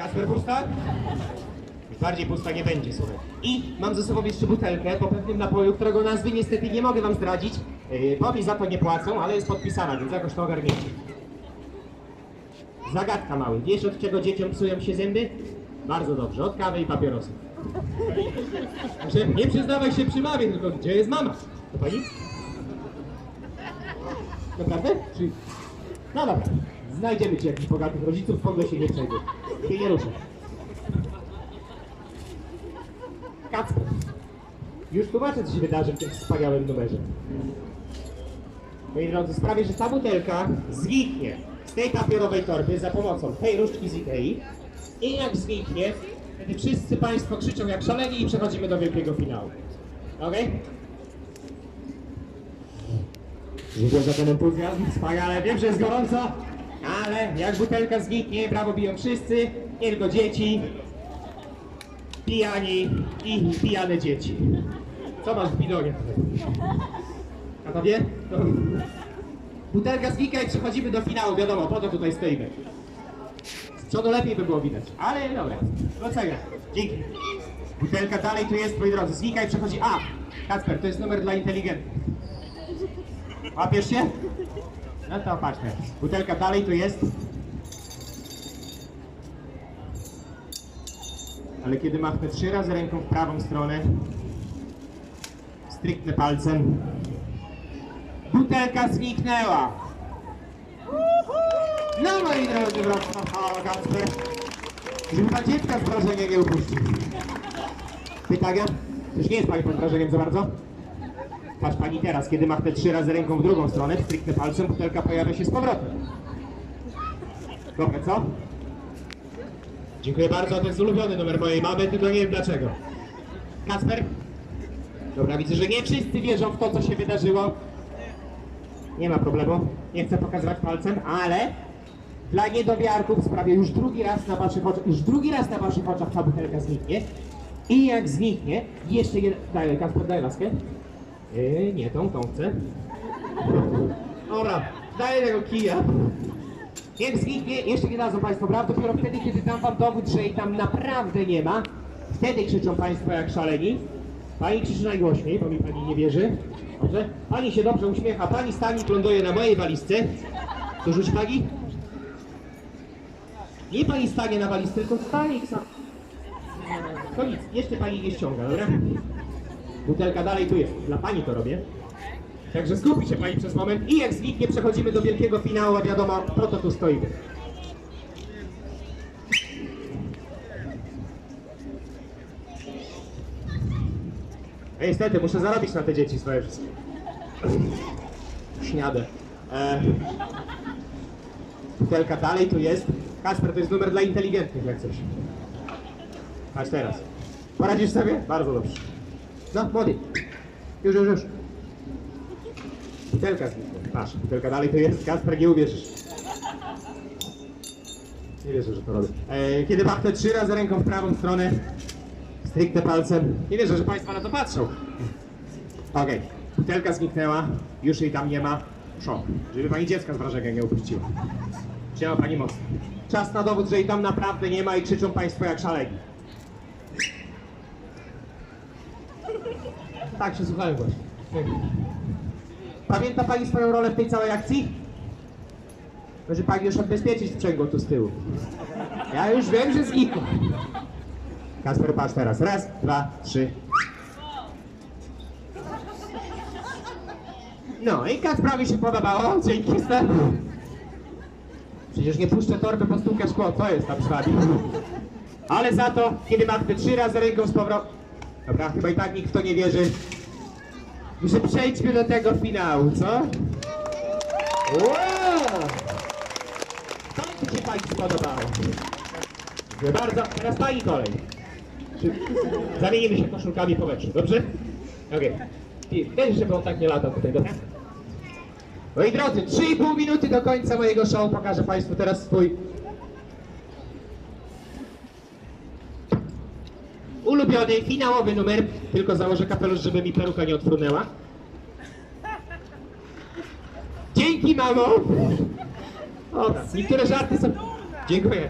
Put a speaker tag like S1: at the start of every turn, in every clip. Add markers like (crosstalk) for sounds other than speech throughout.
S1: Kasper pusta? Bardziej pusta nie będzie, słuchaj. I mam ze sobą jeszcze butelkę po pewnym napoju, którego nazwy niestety nie mogę wam zdradzić, yy, bo mi za to nie płacą, ale jest podpisana, więc jakoś to ogarniecie. Zagadka mały. Wiesz od czego dzieciom psują się zęby? Bardzo dobrze, od kawy i papierosów. Znaczy, nie przyznawaj się przy mamie, tylko gdzie jest mama? To pani? Naprawdę? Czy... No dobra. Znajdziemy ci jakichś bogatych rodziców, w ogóle się nie przejdzie. Ty nie ruszę. Kacper. Już tłumaczę, co się wydarzy w tym wspaniałym numerze. Moi drodzy, sprawię, że ta butelka zniknie z tej papierowej torby za pomocą tej różdżki z Ikei. I jak zniknie, wtedy wszyscy Państwo krzyczą jak szaleni i przechodzimy do wielkiego finału. Dziękuję za ten entuzjazm, wspaniale. Wiem, że jest gorąco, ale jak butelka zniknie, brawo biją wszyscy, nie tylko dzieci, pijani i pijane dzieci. Co masz w bidonie? A to wie? No. Butelka znika i przechodzimy do finału, wiadomo, po to tutaj stoimy. Z przodu lepiej by było widać, ale dobra, doceniam. Dzięki. Butelka dalej tu jest, moi drodzy, znika i przechodzi... A! Kacper, to jest numer dla inteligentnych. Łapiesz się? No to patrzmy. Butelka dalej tu jest. Ale kiedy machnę trzy razy ręką w prawą stronę, stryknę palcem, butelka zniknęła. No moi drodzy, wracam halo Kacper. Żeby pan dziecka z wrażenia nie upuścił. Pytania? Też nie jest pani pod wrażeniem za bardzo? Patrz pani teraz, kiedy machnę trzy razy ręką w drugą stronę, stryknę palcem, butelka pojawia się z powrotem. Dobre, co? Dziękuję bardzo, to jest ulubiony numer mojej mamy, tylko nie wiem dlaczego. Kasper? Dobra, widzę, że nie wszyscy wierzą w to, co się wydarzyło. Nie ma problemu, nie chcę pokazywać palcem, ale dla niedowiarków sprawię już drugi raz na waszych oczach, już drugi raz na waszych oczach ta butelka zniknie. I jak zniknie, jeszcze jeden... Daj, Kasper, daj laskę. Yy, nie, tą, tą chcę. Dobra, daję tego kija. Jak zniknie, jeszcze nie dadzą Państwo braw, dopiero wtedy, kiedy dam Wam dowód, że jej tam naprawdę nie ma, wtedy krzyczą Państwo jak szaleni. Pani krzyczy najgłośniej, bo mi Pani nie wierzy. Dobrze? Pani się dobrze uśmiecha, Pani stani ląduje na mojej walizce. To rzuć Pani? Nie Pani stanie na walizce, tylko stanie sam. To nic, jeszcze Pani nie ściąga, dobra? Butelka dalej tu jest. Dla pani to robię. Także skupi się pani przez moment i jak zniknie przechodzimy do wielkiego finału, a wiadomo po to tu stoimy. No niestety, muszę zarobić na te dzieci swoje wszystkie. Śniadę. E... Butelka dalej tu jest. Kasper, to jest numer dla inteligentnych jak coś. Patrz teraz. Poradzisz sobie? Bardzo dobrze. No, młody. Już, już, już. Butelka zniknęła. Masz, butelka dalej to jest. Kasper, nie uwierzysz. Nie wierzę, że to robię. E, kiedy machnę trzy razy ręką w prawą stronę, stricte palcem. Nie wierzę, że Państwo na to patrzą. Okej, butelka zniknęła, już jej tam nie ma. Szok, żeby Pani dziecka z wrażenia nie upuściła. Trzeba Pani mocno. Czas na dowód, że jej tam naprawdę nie ma i krzyczą Państwo jak szaleni. Tak, przesłuchałem właśnie. Pamięta Pani swoją rolę w tej całej akcji? Może Pani już odbezpieczyć sprzęgło tu z tyłu. Ja już wiem, że znikło. Kasper, patrz teraz. Raz, dwa, trzy. No i Kacprowi się podobało. Dzięki, Stef. Przecież nie puszczę torby, po stółkę szkło. Co jest tam z wami? Ale za to, kiedy machnę trzy razy ręką z powrotem... Dobra, chyba i tak nikt w to nie wierzy. Że przejdźmy do tego finału, co? Wow! Mi się Pani spodobało. Dziękuję bardzo. Teraz Pani kolej. Zamienimy się koszulkami po meczu, dobrze? Okej. Okay. Wiesz, żeby on tak nie latał tutaj, dobra? Moi drodzy, 3,5 minuty do końca mojego show. Pokażę Państwu teraz swój ulubiony, finałowy numer. Tylko założę kapelusz, żeby mi peruka nie odfrunęła. Dzięki, mamo! O, niektóre żarty są... Dziękuję.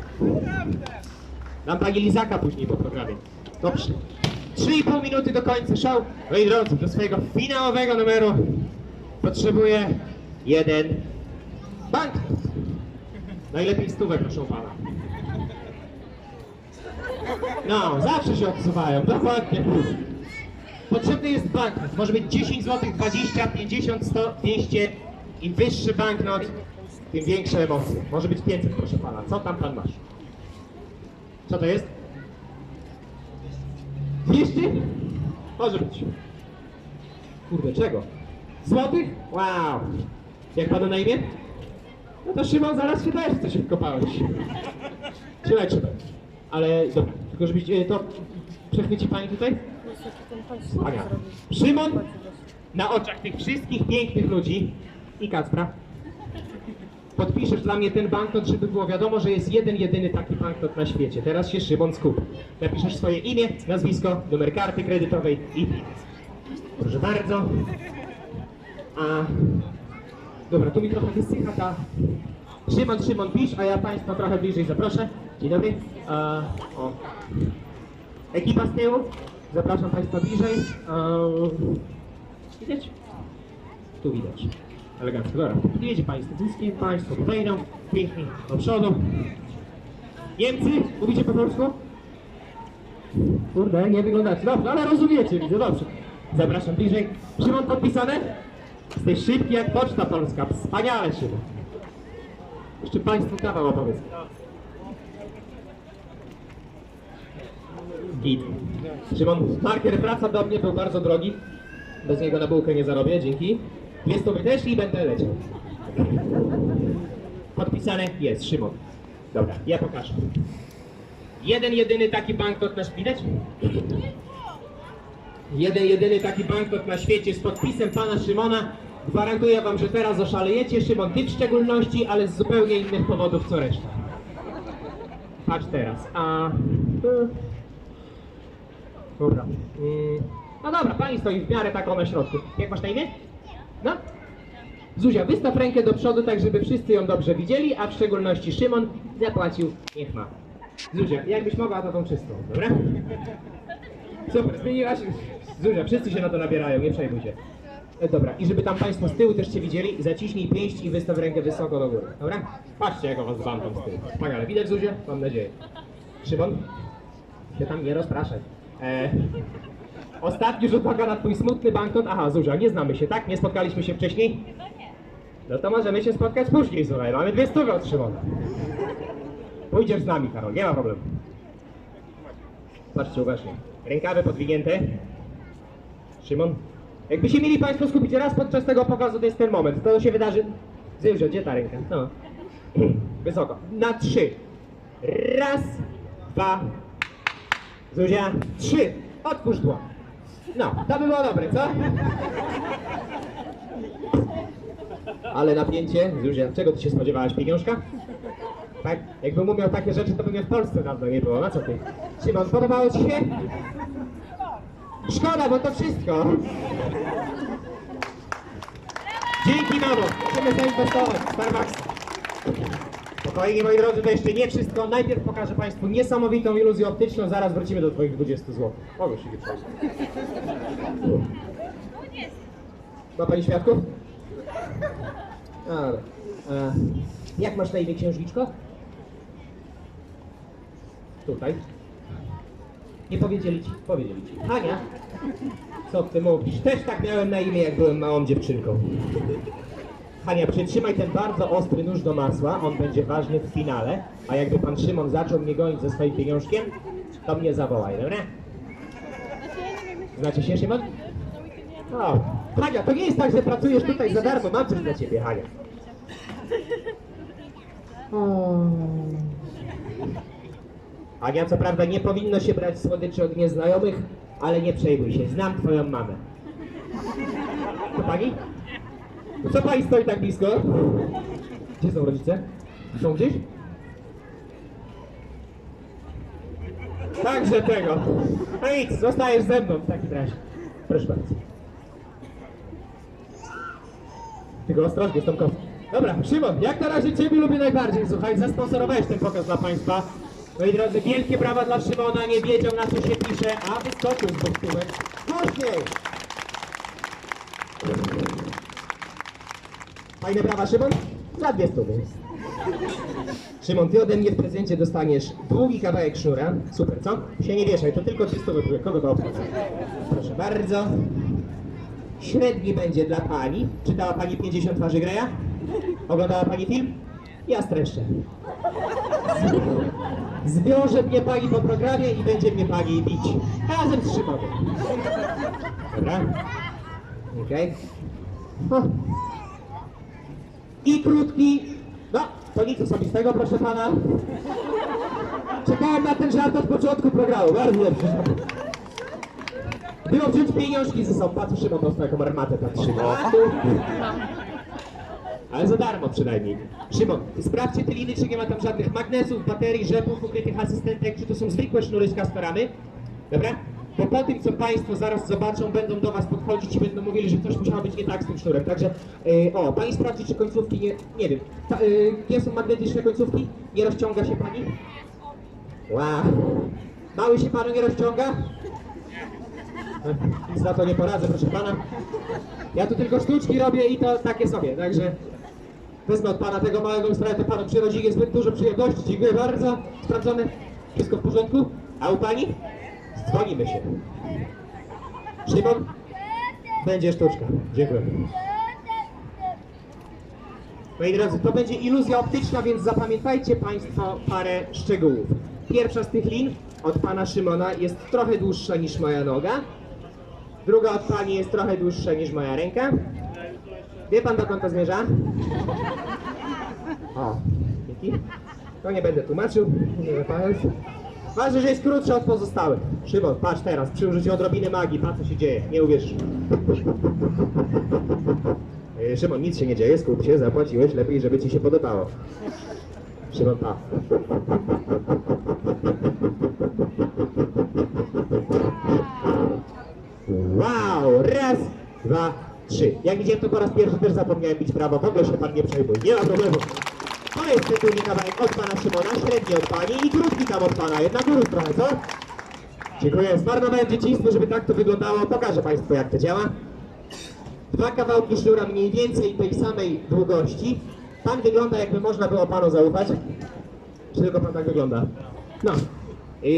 S1: Dam pani Lizaka później po programie. Dobrze. 3,5 minuty do końca show. Moi drodzy, do swojego finałowego numeru potrzebuję jeden banknot. Najlepiej stówek, proszę pana. No, zawsze się odsuwają, dokładnie. Potrzebny jest banknot. Może być 10 zł, 20, 50, 100, 200. Im wyższy banknot, tym większe emocje. Może być 500, proszę pana. Co tam pan masz? Co to jest? 200? Może być. Kurde, czego? Złotych? Wow. Jak panu na imię? No to Szymon, zaraz się też co się wkopałeś. Trzymaj, trzymaj. Ale dobra, tylko żebyś e, to przechwyci pani tutaj? Wspaniale. Szymon na oczach tych wszystkich pięknych ludzi i Kacpra podpiszesz dla mnie ten banknot, żeby było wiadomo, że jest jeden, jedyny taki banknot na świecie. Teraz się Szymon skup. Napiszesz swoje imię, nazwisko, numer karty kredytowej i PIN. Proszę bardzo. A... Dobra, tu mi trochę wysycha ta... Szymon, Szymon, pisz, a ja Państwa trochę bliżej zaproszę. Dzień dobry. A, o. Ekipa z tyłu. Zapraszam Państwa bliżej. Eee, widać? Tu widać. Elegancko, dobra. Jedzie Państwo dyskiem, Państwo wejdą. Pięknie do przodu. Niemcy, mówicie po polsku? Kurde, nie wyglądacie. Dobrze, ale rozumiecie, widzę, dobrze. Zapraszam bliżej. Szymon podpisane? Jesteś szybki jak poczta polska. Wspaniale, Szymon. Jeszcze Państwu kawał opowiedz. Git. Szymon, marker wraca do mnie, był bardzo drogi. Bez niego na bułkę nie zarobię, dzięki. Dwie stówy też i będę leciał. Podpisane jest, Szymon. Dobra, ja pokażę. Jeden, jedyny taki banknot na widać? Jeden, jedyny taki banknot na świecie z podpisem pana Szymona. Gwarantuję wam, że teraz oszalejecie, Szymon, ty w szczególności, ale z zupełnie innych powodów co reszta. Patrz teraz, a... Dobra. Mm, No dobra, pani stoi w miarę taką na środku. Jak masz na imię? No? Zuzia, wystaw rękę do przodu, tak żeby wszyscy ją dobrze widzieli, a w szczególności Szymon zapłacił, niech ma. Zuzia, jakbyś mogła, to tą czystą, dobra? Super, zmieniłaś. Zuzia, wszyscy się na to nabierają, nie przejmuj się. E, Dobra, i żeby tam Państwo z tyłu też Cię widzieli, zaciśnij pięść i wystaw rękę wysoko do góry, dobra? Patrzcie, jak Was dbam tam z tyłu. Wspaniale, widać Zuzię? Mam nadzieję. Szymon? Się tam nie rozpraszaj. E, ostatni rzut oka na twój smutny banknot. Aha, Zuzia, nie znamy się, tak? Nie spotkaliśmy się wcześniej? No to możemy się spotkać później, słuchaj. Mamy dwie stówy od Szymona. Pójdziesz z nami, Karol, nie ma problemu. Patrzcie uważnie. Rękawy podwinięte. Szymon? Jakby się mieli Państwo skupić raz podczas tego pokazu, to jest ten moment. To się wydarzy... Zuzia, gdzie ta ręka? No. (clears throat) Wysoko. Na trzy. Raz, dwa, Zuzia, trzy. Otwórz dłoń. No, to by było dobre, co? Ale napięcie. Zuzia, czego ty się spodziewałaś? Pieniążka? Tak? Jakbym umiał takie rzeczy, to by mnie w Polsce dawno nie było. Na co ty? Szymon, podobało ci się? Szkoda, bo to wszystko. Dzięki mamo. Możemy zainwestować w Starbucks. Spokojnie moi drodzy, to jeszcze nie wszystko. Najpierw pokażę Państwu niesamowitą iluzję optyczną, zaraz wrócimy do Twoich 20 zł. Mogę się wyprosić. Ma Pani świadków? Ale. E, jak masz na imię księżniczko? Tutaj. Nie powiedzieli Ci? Powiedzieli Ci. Hania? Co Ty mówisz? Też tak miałem na imię, jak byłem małą dziewczynką. Hania, przytrzymaj ten bardzo ostry nóż do masła, on będzie ważny w finale, a jakby pan Szymon zaczął mnie gonić ze swoim pieniążkiem, to mnie zawołaj, dobra? Znacie się, Szymon? O, Hania, to nie jest tak, że pracujesz tutaj za darmo, mam coś dla ciebie, Hania. O. Hania, co prawda nie powinno się brać słodyczy od nieznajomych, ale nie przejmuj się, znam twoją mamę. To pani? No Co pani stoi tak blisko? Gdzie są rodzice? Są gdzieś? Także tego. No nic, zostajesz ze mną w takim razie. Proszę bardzo. Tylko ostrożnie z kostką. Dobra, Szymon, jak na razie Ciebie lubię najbardziej, słuchaj, zasponsorowałeś ten pokaz dla Państwa. Moi drodzy, wielkie brawa dla Szymona, nie wiedział na co się pisze, a wyskoczył z postówek. Głośniej! Fajne brawa, Szymon? Za dwie stówy. Szymon, ty ode mnie w prezencie dostaniesz długi kawałek sznura. Super, co? Się nie wieszaj, to tylko dwie stówy były. Kogo to obchodzi? Proszę bardzo. Średni będzie dla pani. Czytała pani 50 twarzy Greya? Oglądała pani film? Ja streszczę. Zwiąże mnie pani po programie i będzie mnie pani bić. Razem z Szymonem. Dobra? Okej. O. I krótki. No, to nic osobistego, proszę pana. Czekałem na ten żart od początku programu. Bardzo dobrze. Było wziąć pieniążki ze sobą. Patrz, Szymon dostał jaką armatę patrzy. No. Ale za darmo przynajmniej. Szymon, sprawdźcie te liny, czy nie ma tam żadnych magnesów, baterii, rzepów, ukrytych asystentek, czy to są zwykłe sznury z kastoramy. Dobra? Bo po tym, co Państwo zaraz zobaczą, będą do Was podchodzić i będą mówili, że coś musiało być nie tak z tym sznurem. Także, yy, o, Pani sprawdzi, czy końcówki nie, nie wiem, ta, yy, gdzie są magnetyczne końcówki? Nie rozciąga się Pani? Wow. Mały się Panu nie rozciąga? Nic na to nie poradzę, proszę Pana. Ja tu tylko sztuczki robię i to takie sobie, także wezmę od Pana tego małego ustroja, to Panu przy rodzinie zbyt dużo przyjemności. Dziękuję bardzo. Sprawdzone. Wszystko w porządku? A u Pani? Dzwonimy się. Szymon? Będzie sztuczka. Dziękuję. Moi drodzy, to będzie iluzja optyczna, więc zapamiętajcie Państwo parę szczegółów. Pierwsza z tych lin od Pana Szymona jest trochę dłuższa niż moja noga. Druga od Pani jest trochę dłuższa niż moja ręka. Wie Pan dokąd to zmierza? O, dzięki. To nie będę tłumaczył. Nie palec. Ważne, że jest krótsza od pozostałych. Szymon, patrz teraz, przy użyciu odrobiny magii, patrz co się dzieje, nie uwierzysz. E, Szymon, nic się nie dzieje, skup się, zapłaciłeś, lepiej, żeby ci się podobało. Szymon, pa. Wow, raz, dwa, trzy. Jak widziałem to po raz pierwszy też zapomniałem bić prawo, w ogóle się pan nie przejmuj, nie ma problemu. To jest tytułny kawałek od pana Szymona, średni od pani i krótki tam od pana, jednak urósł trochę, co? Dziękuję, zmarnowałem dzieciństwo, żeby tak to wyglądało, pokażę państwu jak to działa. Dwa kawałki sznura mniej więcej tej samej długości. Pan wygląda jakby można było panu zaufać. Czy tylko pan tak wygląda? No,